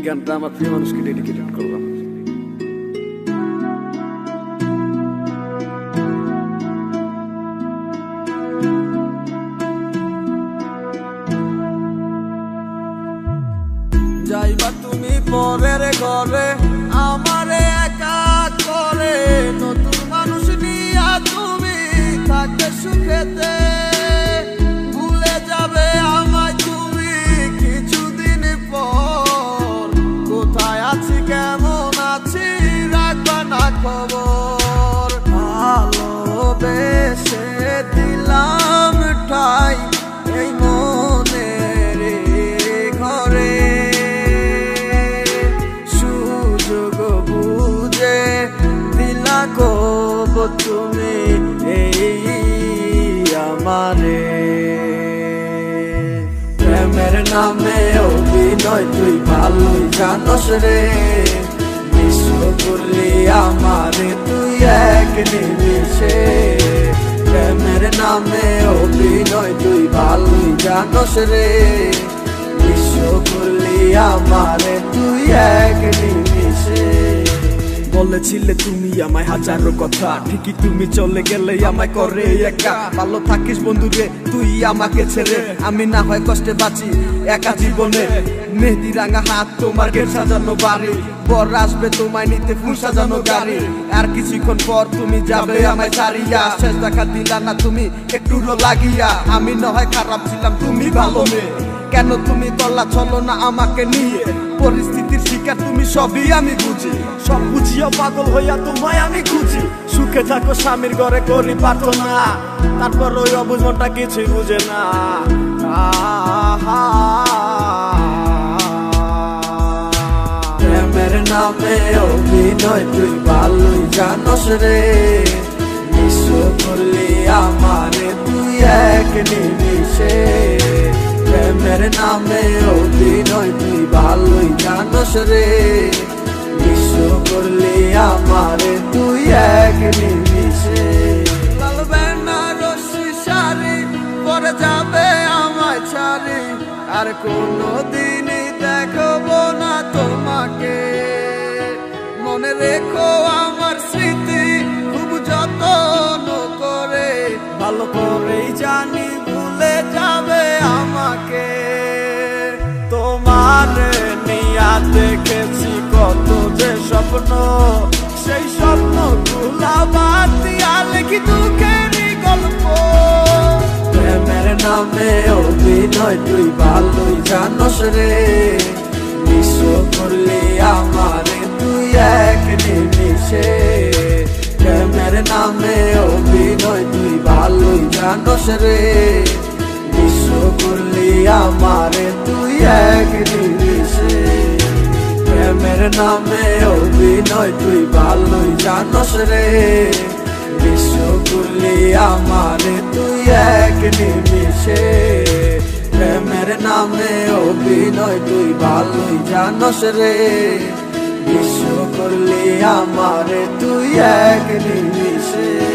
এই গানটা আমার প্রিয় মানুষকে ডেডিকেটেড করলাম। যাইবা তুমি পরের ঘরে, আমারে একা করে। নতুন মানুষ নিয়া তুমি থাকবে সুখেতে খবর ভালোবেসে দিলাম ঠাই এই মনের ঘরে। সুযোগ বুঝে দিলা কব তুমি এই আমারে। প্রেমের নামে অভিনয় তুই ভালোই জানস রে। নিমিষে। প্রেমের নামে অভিনয় তুই ভালোই জানস রে। বিশ্ব করলি আমারে তুই এক নিমিষে। বলেছিলে তুমি আমায় হাজারো কথা, ঠিকই তুমি চলে গেলে আমায় করে একা। ভালো থাকিস বন্ধু রে, তুই আমাকে ছেড়ে। আমি না হয় কষ্টে বাঁচি একা জীবনে। মেহেদি রাঙা হাত তোমার গেট সাজানো বাড়ি। বর আসবে তোমায় নিতে ফুল সাজানো গাড়ি। আর কিছুক্ষণ পর তুমি যাবে আমায় ছাড়িয়া। শেষ দেখা দিলা না তুমি, একটু লাগিয়া। আমি না হয় খারাপ ছিলাম, তুমি ভালো মেয়ে। কেন তুমি বলা চলো না আমাকে নিয়ে? পরিস্থিতির শিকার তুমি সবই আমি বুঝি। সব বুঝিও পাগল হইয়া তোমায় আমি খুঁজি। সুখে থাকো স্বামীর ঘরে করি প্রার্থনা। তারপর ওই অবুঝনটা কিছুই বুঝে না। প্রেমের নামে অভিনয় তুই ভালোই জানস রে। বিশ্ব করলি আমারে তুই এক নিমিষে। প্রেমের নামে অভিনয় তুই ভালোই জানস রে। বিশ্ব করলি আমারে তুই এক শাড়ি পরে যাবে আমায় ছাড়ি। আর কোনো রেখো আমার স্মৃতি, খুব যত্ন করে। ভালো করেই জানি ভুলে যাবে আমাকে। তোমার নিয়া দেখেছি কত যে স্বপ্ন, সেই স্বপ্নগুলা বাদ দিয়া লিখি দুঃখেরই গল্প। প্রেমের নামে অভিনয় তুই ভালোই জানস রে বিশ্ব করলি নিমিষে প্রেমের নামে অভিনয় তুই ভালোই জানস রে। বিশ্ব করলি আমারে তুই এক নিমিষে প্রেমের নামে অভিনয় তুই ভালোই জানস রে। বিশ্ব করলি আমারে তুই এক নিমিষে প্রেমের নামে অভিনয় তুই ভালোই জানস রে। বিশ্ব করলে আমার তুই এক নিমিষে